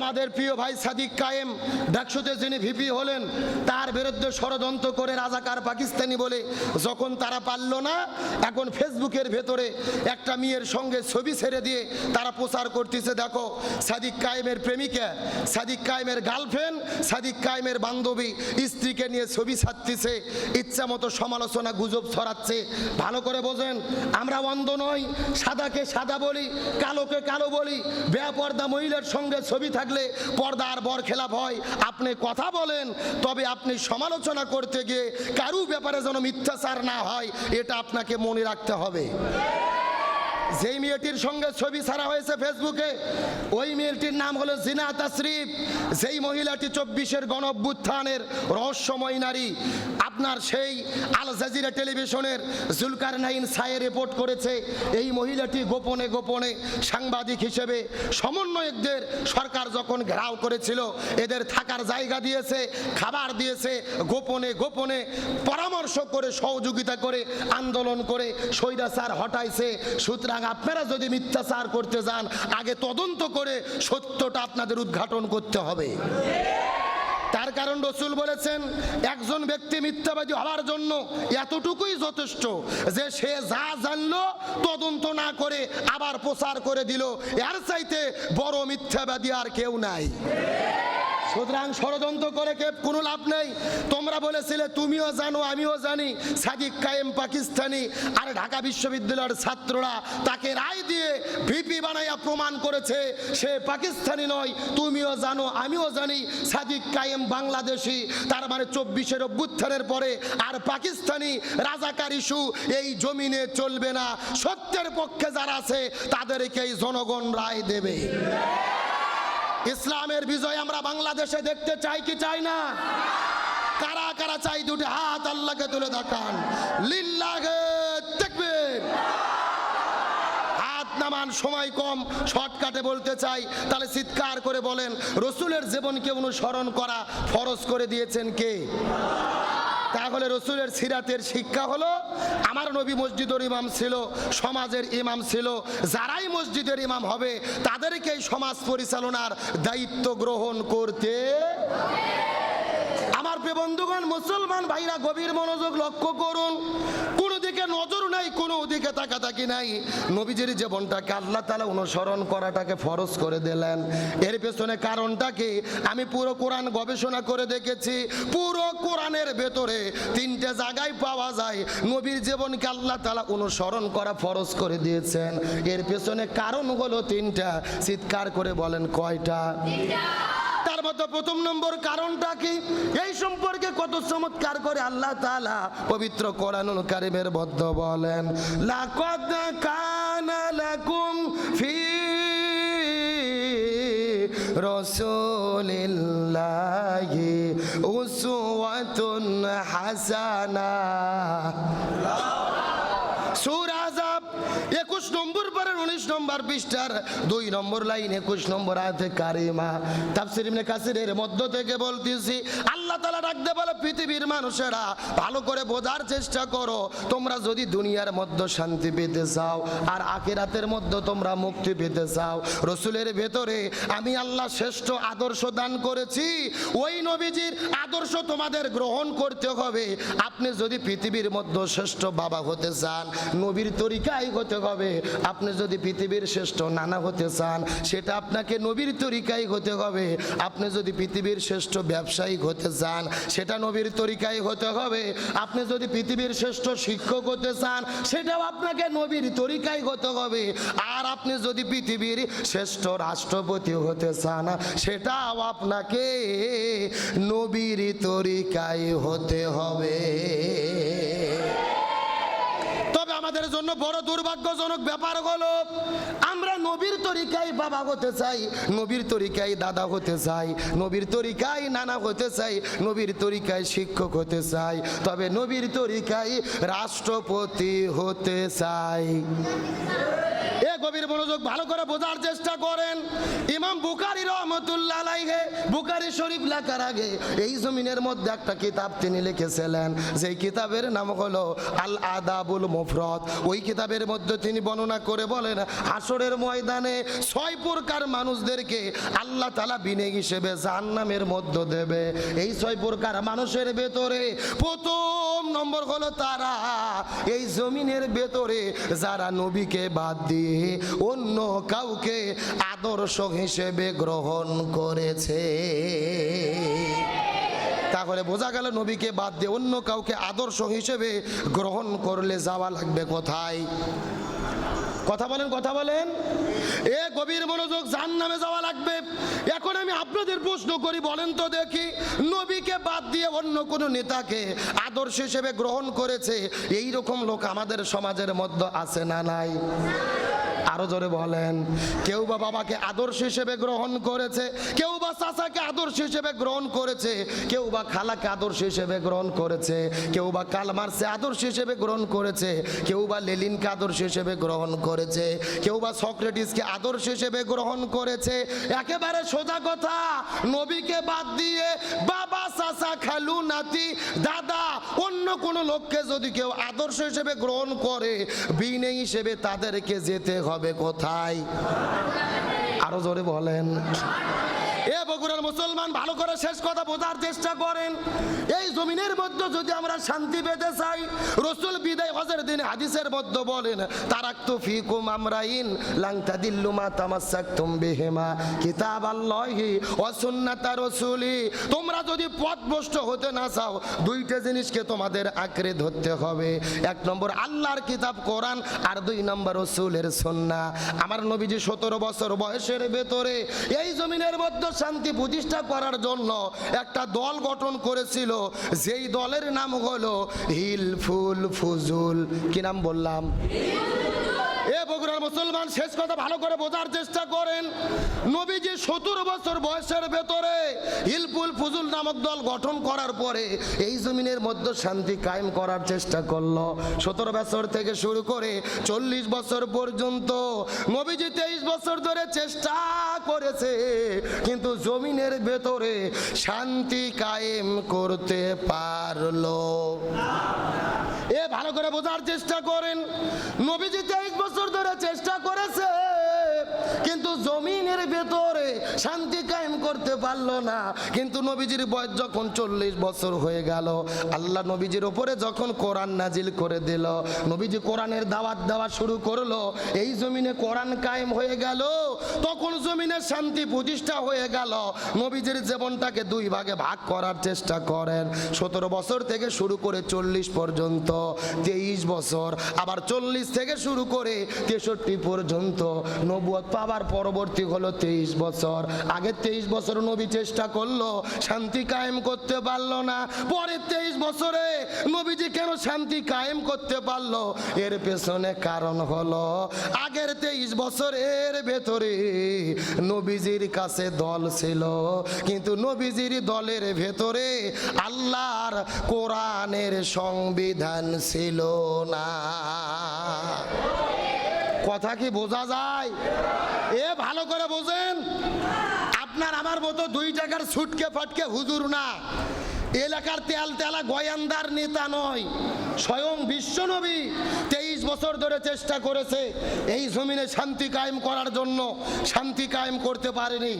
আমাদের প্রিয় ভাই সাদিক কায়েম ডাকসুতে যিনি ভিপি হলেন, তার বিরুদ্ধে ষড়যন্ত্র করে রাজাকার পাকিস্তানি বলে যখন তারা পারল না, এখন ফেসবুকের ভেতরে একটা মেয়ের সঙ্গে ছবি ছেড়ে দিয়ে তারা প্রচার করতেছে। দেখো, সাদিক কায়েমের প্রেমিকা, সাদিক কায়েমের গার্লফ্রেন্ড, সাদিক কায়েমের বান্ধবী স্ত্রীকে নিয়ে ছবি ছাড়তেছে, ইচ্ছা মতো সমালোচনা গুজব ছড়াচ্ছে। ভালো করে বোঝেন, আমরা অন্ধ নই, সাদাকে সাদা বলি, কালোকে কালো বলি, বেপর্দা মহিলার সঙ্গে ছবি থাকলে পর্দার বর খেলাপ হয়। আপনি কথা বলেন, তবে আপনি সমালোচনা করতে গিয়ে কারু ব্যাপারে যেন মিথ্যাচার না হয়, এটা আপনাকে মনে রাখতে হবে। যেই মেয়েটির সঙ্গে ছবি ছাড়া হয়েছে ফেসবুকে, ওই মেয়েটির নাম হলো জিনা তাসরিফ যেই মহিলাটি চব্বিশের গণ অভ্যুত্থানের রহস্যময় নারী, আপনার সেই আল জাজিরা টেলিভিশনের জুলকার নাইন সায়ে রিপোর্ট করেছে, এই মহিলাটি গোপনে গোপনে সাংবাদিক হিসেবে সমন্বয়কদের সরকার যখন ঘেরাও করেছিল, এদের থাকার জায়গা দিয়েছে, খাবার দিয়েছে, গোপনে গোপনে পরামর্শ করে, সহযোগিতা করে, আন্দোলন করে স্বৈরাচার হটাইছে। সুতরাং আপনারা যদি মিথ্যাচার করতে যান, আগে তদন্ত করে সত্যটা আপনাদের উদ্ঘাটন করতে হবে। তার কারণ রসুল বলেছেন, একজন ব্যক্তি মিথ্যাবাদী হওয়ার জন্য এতটুকুই যথেষ্ট যে সে যা জানলো, তদন্ত না করে আবার প্রচার করে দিল। এর চাইতে বড় মিথ্যাবাদী আর কেউ নাই। সুতরাং ষড়যন্ত্র করে কে কোনো লাভ নেই। তোমরা বলেছিলে, তুমিও জানো, আমিও জানি। সাদিক কায়েম পাকিস্তানি আর ঢাকা বিশ্ববিদ্যালয়ের ছাত্ররা তাকে রায় দিয়ে ভিপি বানাইয়া প্রমাণ করেছে, সে পাকিস্তানি নয়, তুমিও জানো, আমিও জানি। সাদিক কায়েম বাংলাদেশি, তার মানে চব্বিশের অভ্যুত্থানের পরে আর পাকিস্তানি রাজাকার ইস্যু এই জমিনে চলবে না। সত্যের পক্ষে যারা আছে, তাদেরকেই জনগণ রায় দেবে। ইসলামের বিজয় আমরা বাংলাদেশে দেখতে চাই কি চাই না? কারা কারা চাই দুটি হাত আল্লাহকে তুলে দেখান। লিল্লাহে দেখবে হাত নামান সময় কম, শর্টকাটে বলতে চাই। তাহলে চিৎকার করে বলেন, রসুলের জীবনকে অনুসরণ করা ফরজ করে দিয়েছেন কে? তাহলে রসুলের সিরাতের শিক্ষা হলো, আমার নবী মসজিদের ইমাম ছিল, সমাজের ইমাম ছিল, যারাই মসজিদের ইমাম হবে, তাদেরকেই সমাজ পরিচালনার দায়িত্ব গ্রহণ করতে আমার বন্ধুগণ, মুসলমান ভাইরা, গভীর মনোযোগ লক্ষ্য করুন। কোনো দিকে নজর নাই, কোনো দিকে তাকাতাকি নাই। নবীজির জীবনটাকে আল্লাহ তালা অনুসরণ করাটাকে ফরজ করে দিলেন। এর পেছনে কারণটা কি? আমি পুরো কোরআন গবেষণা করে দেখেছি, পুরো কোরআনের ভেতরে তিনটে জায়গায় পাওয়া যায়, নবীর জীবনকে আল্লাহ তালা অনুসরণ করা ফরজ করে দিয়েছেন। এর পেছনে কারণ হলো তিনটা। চিৎকার করে বলেন, কয়টা? তার মতো প্রথম নম্বর কারণটা কি? এই সম্পর্কে কত চমৎকার করে আল্লাহ তাআলা পবিত্র কোরআনুল কারিমের বদ্ধ বলেন, লাকাদ কানা ফি রসুলিল্লাহি উসওয়াতুন হাসানা। সূরা আযাব, একুশ নম্বর উনিশ নম্বর পৃষ্ঠার দুই নম্বর লাইন একুশ নম্বর আয়তে কারিমা। তাফসির ইবনে কাসিরের মধ্য থেকে বলতেছি আল্লাহ তাআলা ডাকতে বলে, পৃথিবীর মানুষেরা ভালো করে বোঝার চেষ্টা করো। তোমরা যদি দুনিয়ার মধ্যে শান্তি পেতে চাও আর আখিরাতের মধ্যে তোমরা মুক্তি পেতে চাও, রসুলের ভেতরে আমি আল্লাহ শ্রেষ্ঠ আদর্শ দান করেছি। ওই নবীজির আদর্শ তোমাদের গ্রহণ করতে হবে। আপনি যদি পৃথিবীর মধ্যে শ্রেষ্ঠ বাবা হতে চান, নবীর তরিকাই হতে হবে। আপনি যদি পৃথিবীর শ্রেষ্ঠ নানা হতে চান, সেটা আপনাকে নবীর তরিকাই হতে হবে। আপনি যদি পৃথিবীর শ্রেষ্ঠ ব্যবসায়িক হতে চান, সেটা নবীর তরিকাই হতে হবে। আপনি যদি পৃথিবীর শ্রেষ্ঠ শিক্ষক হতে চান, সেটাও আপনাকে নবীর তরিকাই হতে হবে। আর আপনি যদি পৃথিবীর শ্রেষ্ঠ রাষ্ট্রপতি হতে চান, সেটাও আপনাকে নবীর তরিকাই হতে হবে। আমাদের জন্য বড় দুর্ভাগ্যজনক ব্যাপার হলো, আমরা নবীর তরিকায় বাবা হতে চাই, নবীর তরিকায় দাদা হতে চাই, নবীর তরিকায় নানা হতে চাই, নবীর তরিকায় শিক্ষক হতে চাই, তবে নবীর তরিকায় রাষ্ট্রপতি হতে চাই। এ গভীর মনোযোগ ভালো করে বোঝার চেষ্টা করেন। ইমাম বুকারি রহমতুল্লাহ আলাইহে বুকারি শরীফ লেখার আগে এই জমিনের মধ্যে একটা কিতাব তিনি লিখেছিলেন, যেই কিতাবের নাম হলো আল আদাবুল মুফরত ওই কিতাবের মধ্যে তিনি বর্ণনা করে বলেন, আসরের ময়দানে ছয় প্রকার মানুষদেরকে আল্লাহ তালা বিনে হিসেবে জাহান্নামের মধ্য দেবে। এই ছয় প্রকার মানুষের ভেতরে প্রথম নম্বর হলো তারা। এই জমিনের ভেতরে যারা নবীকে বাদ দিয়ে অন্য কাউকে আদর্শ হিসেবে গ্রহণ করেছে। তাহলে বোঝা গেল নবীকে বাদ দিয়ে অন্য কাউকে আদর্শ হিসেবে গ্রহণ করলে যাওয়া লাগবে কোথায়? কথা বলেন কথা বলেন। এ গভীর মনোযোগ যার নামে যাওয়া লাগবে। এখন আমি আপনাদের প্রশ্ন করি, বলেন তো দেখি, নবীকে বাদ দিয়ে অন্য কোনো নেতাকে আদর্শ হিসেবে গ্রহণ করেছে? এই রকম লোক আমাদের সমাজের মধ্যে আছে না নাই? আরও জোরে বলেন। কেউ বা বাবাকে আদর্শ হিসেবে গ্রহণ করেছে, কেউ বা চাচাকে আদর্শ হিসেবে গ্রহণ করেছে, কেউ বা খালাকে আদর্শ হিসেবে গ্রহণ করেছে, কেউ বা কালমার্সে আদর্শ হিসেবে গ্রহণ করেছে, কেউ বা লেলিনকে আদর্শ হিসেবে গ্রহণ করেছে, কেউ বা সক্রেটিসকে আদর্শ হিসেবে গ্রহণ করেছে। একেবারে সোজা কথা, নবীকে বাদ দিয়ে বাবা খালু নাতি। দাদা, অন্য কোনো লোককে যদি কেউ আদর্শ হিসেবে গ্রহণ করে, বিনয় হিসেবে তাদেরকে যেতে হবে কোথায়? আরও জোরে বলেন। এ বগুড়ার মুসলমান, ভালো করে শেষ কথা বোঝার চেষ্টা করেন। এই জমিনের মধ্যে যদি আমরা শান্তি পেতে চাই, রসুল বিদায় হজের দিন হাদিসের মধ্যে বলেন, তারাক্তু ফিকুম আমরাইন লাংতা দিল্লু মা তামাসাকতুম বিহিমা কিতাব আল্লাহি ওয়া সুন্নাতা রাসূলি। তোমরা যদি পথভ্রষ্ট হতে না চাও, দুইটা জিনিসকে তোমাদের আঁকড়ে ধরতে হবে। এক নম্বর, আল্লাহর কিতাব কোরআন আর দুই নম্বর, রসুলের সুন্নাহ। আমার নবীজি সতেরো বছর বয়সের ভেতরে এই জমিনের মধ্যে শান্তি প্রতিষ্ঠা করার জন্য একটা দল গঠন করেছিল। যেই দলের নাম হলো হিলফুল ফুজুল। কি নাম বললাম? এ বগুড়ার মুসলমান, শেষ কথা ভালো করে বোঝার চেষ্টা করেন। নবীজি সতেরো বছর বয়সের ভেতরে হিলপুল ফুজুল নামক দল গঠন করার পরে এই জমিনের মধ্যে শান্তি কায়েম করার চেষ্টা করল। সতেরো বছর থেকে শুরু করে চল্লিশ বছর পর্যন্ত নবীজি তেইশ বছর ধরে চেষ্টা করেছে, কিন্তু জমিনের ভেতরে শান্তি কায়েম করতে পারল। এ ভালো করে বোঝার চেষ্টা করেন। নবীজি তেইশ বছর ধরে চেষ্টা করেছে। কিন্তু জমিনের ভেতরে শান্তি কায়েম করতে পারল না। কিন্তু নবীজির বয়স যখন চল্লিশ বছর হয়ে গেল, আল্লাহ নবীজির ওপরে যখন কোরআন নাজিল করে দিল, নবীজি কোরআনের দাওয়াত দেওয়া শুরু করল, এই জমিনে কোরআন কায়েম হয়ে গেল, তখন জমিনে শান্তি প্রতিষ্ঠা হয়ে গেল। নবীজির জীবনটাকে দুই ভাগে ভাগ করার চেষ্টা করেন। সতেরো বছর থেকে শুরু করে চল্লিশ পর্যন্ত, তেইশ বছর, আবার চল্লিশ থেকে শুরু করে তেষট্টি পর্যন্ত নবুয়ত পাবার পরবর্তী হলো তেইশ বছর। আগে তেইশ বছর নবী চেষ্টা করল, শান্তি কায়েম করতে পারল না। পরে তেইশ বছরে নবীজি কেন শান্তি কায়েম করতে পারল? এর পেছনে কারণ হলো, আগের তেইশ বছরের ভেতরে নবীজির কাছে দল ছিল। কিন্তু নবীজির দলের ভেতরে আল্লাহর কোরআনের সংবিধান ছিল না। কথা কি বোঝা যায়? এ, ভালো করে বোঝেন। আপনার আমার মতো দুই টাকার ছুটকে ফটকে হুজুর না। এলাকার তেল তেলা গয়ান্দার নেতা নয়, স্বয়ং বিশ্বনবী তেইশ বছর ধরে চেষ্টা করেছে এই জমিনে শান্তি কায়েম করার জন্য। শান্তি কায়েম করতে পারেনি।